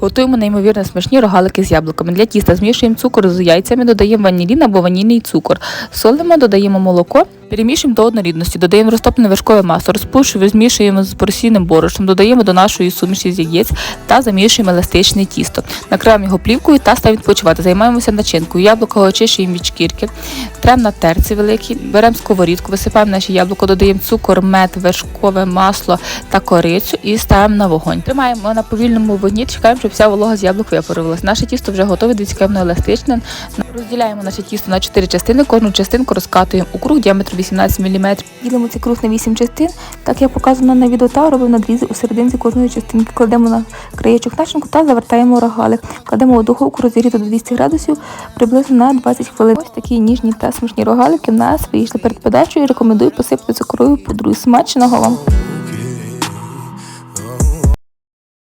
Готуємо неймовірно смачні рогалики з яблуками. Для тіста змішуємо цукор з яйцями, додаємо ванілін або ванільний цукор. Солимо, додаємо молоко, перемішуємо до однорідності, додаємо розтоплене вершкове масло, розпушуємо, змішуємо з порційним борошном, додаємо до нашої суміші з яєць та замішуємо еластичне тісто. Накриваємо його плівкою та ставимо відпочивати. Займаємося начинкою. Яблуко очищуємо від шкірки, трем на терці великій, беремо сковорідку, висипаємо наші яблуко, додаємо цукор, мед, вершкове масло та корицю і ставимо на вогонь. Тримаємо на повільному вогні, чекаємо, щоб вся волога з яблук випарувалась. Наше тісто вже готове, яке еластичне. Розділяємо наше тісто на 4 частини, кожну частинку розкатуємо у круг діаметр 18 мм. Ділимо цей круг на 8 частин, так як показано на відео, та робимо надрізи у серединці кожної частинки. Кладемо на краєчок начинку та завертаємо рогалик. Кладемо у духовку розігріту до 200 градусів приблизно на 20 хвилин. Ось такі ніжні та смачні рогалики в нас вийшли перед подачею. Рекомендую посипати цукровою пудрою. Смачного вам!